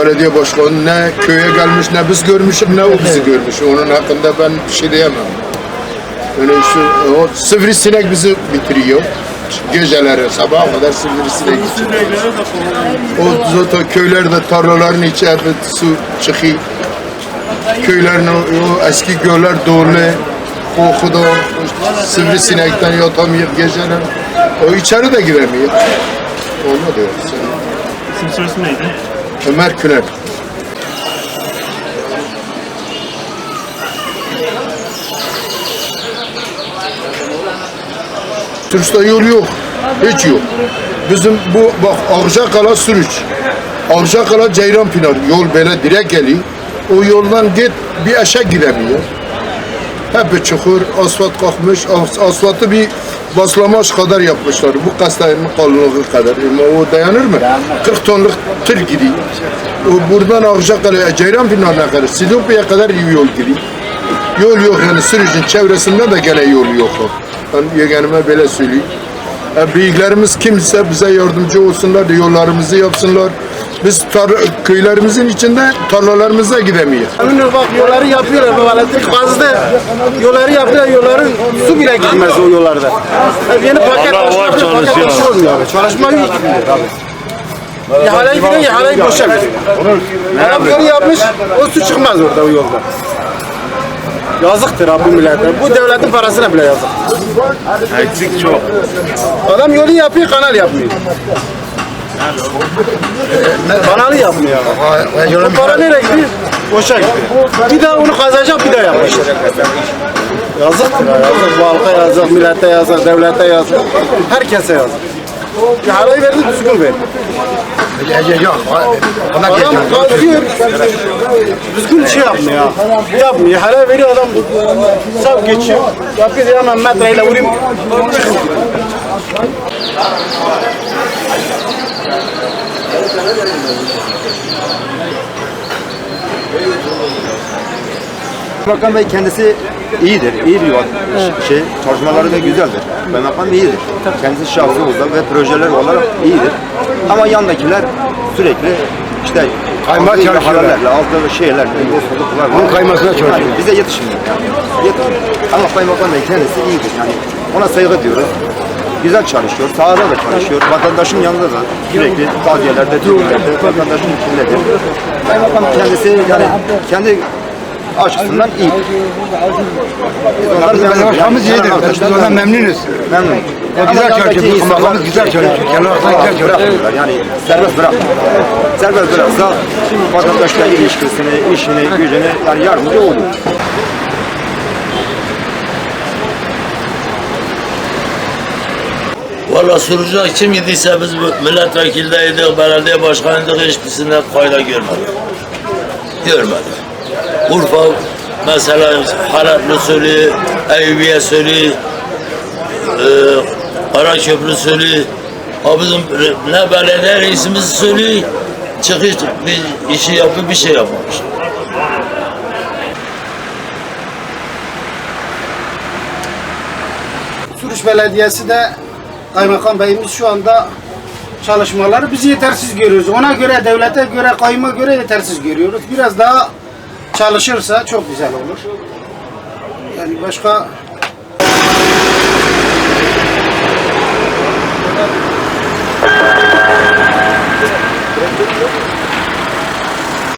belediye başkanı ne köye gelmiş ne biz görmüşüz ne o bizi görmüş. Onun hakkında ben bir şey diyemem. Öyle işte o sivrisinek bizi bitiriyor. Geceleri sabaha kadar sivrisinek geçiyor. O zaten köylerde tarlaların içeride su çıkıyor. Köylerin o, o eski göller dolu. Kokuda sivrisinekten yatamıyor geceler. O içeri de giremiyor. Onu diyor. İsim sorusu neydi? Ömer Küner. Türkistan yol yok. Hiç yok. Bizim bu bak Akçakala Sürüç. Akçakala Ceyranpınar yol böyle direkt geliyor. O yoldan git bir aşağı gidemiyor. Hep çukur, asfalt kalkmış. As- Asfaltı bir baslamaç kadar yapmışlar. Bu kastanenin kalınlığı kadar. Ama o dayanır mı? 40 tonluk tır gidiyor. O buradan Akçakala, Ceyranpınar'a kadar, Silopi'ye kadar iyi yol gidiyor. Yol yok yani sürücün çevresinde de gene yol yok. Ben yeğenime böyle söyleyeyim. E, büyüklerimiz kimse bize yardımcı olsunlar yollarımızı yapsınlar. Biz tar- köylerimizin içinde tarlalarımıza gidemiyoruz. Emin bak yolları yapıyorlar bu bazıda yolları yapıyor yolların su bile gitmez o yollarda. Yeni paket Vallahi var çalışıyor. Çalışma yok abi. İhaleyi gidiyor, ihaleyi boşa veriyor. Adam yolu yapmış, o su çıkmaz orada o yolda. Yazıktır abi bu millete. Bu devletin parasına bile yazık. Eksik çok. Adam yolu yapıyor, kanal yapmıyor. Kanalı yapmıyor. O para nereye gidiyor? Boşa gidiyor. Bir daha onu kazacak, bir daha yapacak. Yazıktır ya, yazık. Bu halka yazık, millete yazık, devlete yazık. Herkese yazık. İhaleyi verdi, düzgün verdi. Adam kalkıyor, düzgün şey yapmıyor ya. Yapmıyor, ihale veriyor adam. Sağ geçiyor. Yapıyor hemen metreyle vurayım. Bakan Bey kendisi iyidir, iyi bir şey, çalışmaları da güzeldir. Bakan iyidir. Kendisi şahsi olarak ve projeler olarak iyidir. Ama yandakiler sürekli işte Kaymaya aldığı çalışıyorlar. ihalelerle, aldığı şeylerle, yolsuzluklarla. Onun kaymasına çalışıyor. Yani bize yetişmiyor. Yani. Yetişmiyor. Ama Kaymakam Bey kendisi iyidir. Yani ona saygı diyoruz. Güzel çalışıyor, sahada da çalışıyor. Vatandaşın yanında da sürekli taziyelerde, düğünlerde, vatandaşın içindedir. Kaymakam kendisi yani kendi açısından iyi. Biz Bizim memnunuz. başkanımız Yani iyidir. Biz arkadaşlar ondan memnun. memnunuz. Memnun. O güzel çalışıyor. Bizim kaymakamımız güzel çalışıyor. Kendi ortadan güzel çalışıyor. Bırakmıyorlar. Yani serbest bırakmıyorlar. Serbest bıraksa vatandaşla ilişkisini, işini, gücünü yani yardımcı olur. Valla sürücüler kim gidiyse biz milletvekildeydik, belediye başkanıydık hiçbirisinden fayda görmedik. Görmedik. Urfa mesela Haraplı söylüyor, Eyüpiye söylüyor, e, Karaköprü söylüyor. Ha bizim ne belediye reisimiz söylüyor, çıkış bir işi yapıyor bir şey yapmamış. Suruç Belediyesi de Kaymakam Beyimiz şu anda çalışmaları biz yetersiz görüyoruz. Ona göre devlete göre kayma göre yetersiz görüyoruz. Biraz daha çalışırsa çok güzel olur. Yani başka